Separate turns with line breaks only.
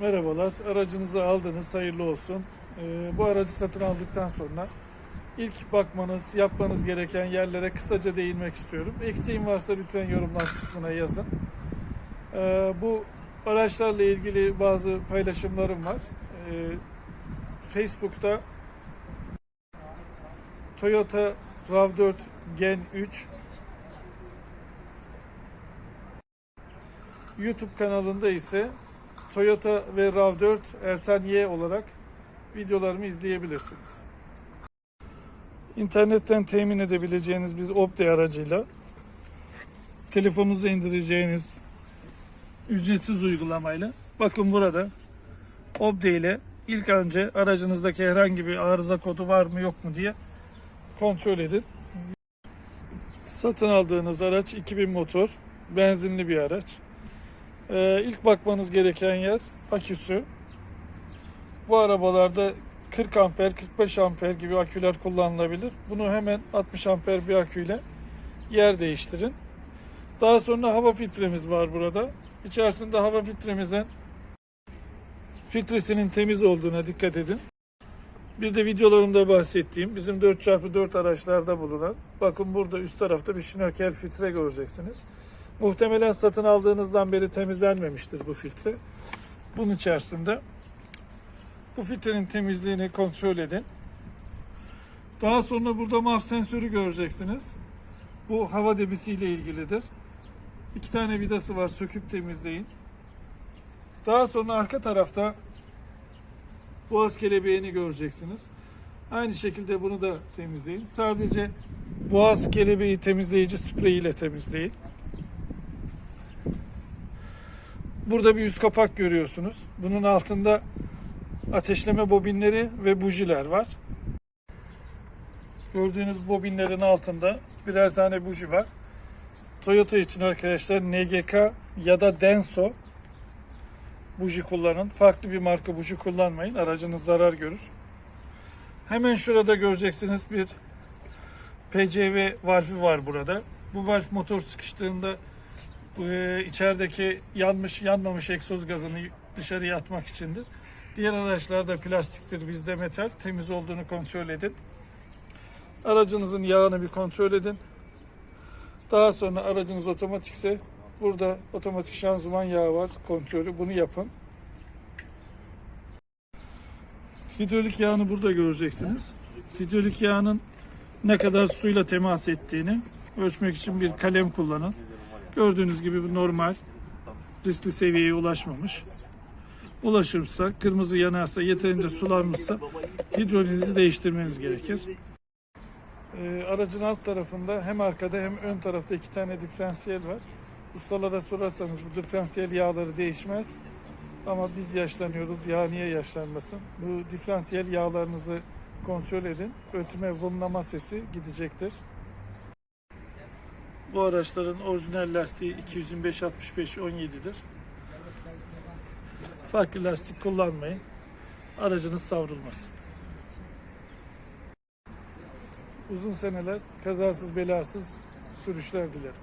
Merhabalar, aracınızı aldınız, hayırlı olsun. Ee, bu aracı satın aldıktan sonra ilk bakmanız, yapmanız gereken yerlere kısaca değinmek istiyorum. Eksiğim varsa lütfen yorumlar kısmına yazın. Ee, bu araçlarla ilgili bazı paylaşımlarım var. Ee, Facebook'ta Toyota RAV4 Gen 3 YouTube kanalında ise Toyota ve RAV4 Ertan Y olarak videolarımı izleyebilirsiniz. İnternetten temin edebileceğiniz bir Opti aracıyla telefonunuza indireceğiniz ücretsiz uygulamayla bakın burada Opti ile ilk önce aracınızdaki herhangi bir arıza kodu var mı yok mu diye kontrol edin. Satın aldığınız araç 2000 motor, benzinli bir araç. Ee, ilk bakmanız gereken yer aküsü. Bu arabalarda 40 amper, 45 amper gibi aküler kullanılabilir. Bunu hemen 60 amper bir aküyle yer değiştirin. Daha sonra hava filtremiz var burada. İçerisinde hava filtremizin filtresinin temiz olduğuna dikkat edin. Bir de videolarımda bahsettiğim bizim 4x4 araçlarda bulunan bakın burada üst tarafta bir şnorkel filtre göreceksiniz. Muhtemelen satın aldığınızdan beri temizlenmemiştir bu filtre. Bunun içerisinde bu filtrenin temizliğini kontrol edin. Daha sonra burada MAF sensörü göreceksiniz. Bu hava debisi ile ilgilidir. İki tane vidası var söküp temizleyin. Daha sonra arka tarafta boğaz kelebeğini göreceksiniz. Aynı şekilde bunu da temizleyin. Sadece boğaz kelebeği temizleyici sprey ile temizleyin. Burada bir üst kapak görüyorsunuz. Bunun altında ateşleme bobinleri ve bujiler var. Gördüğünüz bobinlerin altında birer tane buji var. Toyota için arkadaşlar NGK ya da Denso buji kullanın. Farklı bir marka buji kullanmayın. Aracınız zarar görür. Hemen şurada göreceksiniz bir PCV valfi var burada. Bu valf motor sıkıştığında e, içerideki yanmış yanmamış egzoz gazını dışarıya atmak içindir. Diğer araçlarda plastiktir, bizde metal. Temiz olduğunu kontrol edin. Aracınızın yağını bir kontrol edin. Daha sonra aracınız otomatikse burada otomatik şanzıman yağı var kontrolü. Bunu yapın. Hidrolik yağını burada göreceksiniz. Hidrolik yağının ne kadar suyla temas ettiğini ölçmek için bir kalem kullanın. Gördüğünüz gibi bu normal. Riskli seviyeye ulaşmamış. Ulaşırsa, kırmızı yanarsa, yeterince sulanmışsa hidrolinizi değiştirmeniz gerekir. Ee, aracın alt tarafında hem arkada hem ön tarafta iki tane diferansiyel var. Ustalara sorarsanız bu diferansiyel yağları değişmez. Ama biz yaşlanıyoruz. Yağ niye yaşlanmasın? Bu diferansiyel yağlarınızı kontrol edin. Ötme, vınlama sesi gidecektir. Bu araçların orijinal lastiği 225 65 17'dir. Farklı lastik kullanmayın. Aracınız savrulmasın. Uzun seneler kazasız belasız sürüşler dilerim.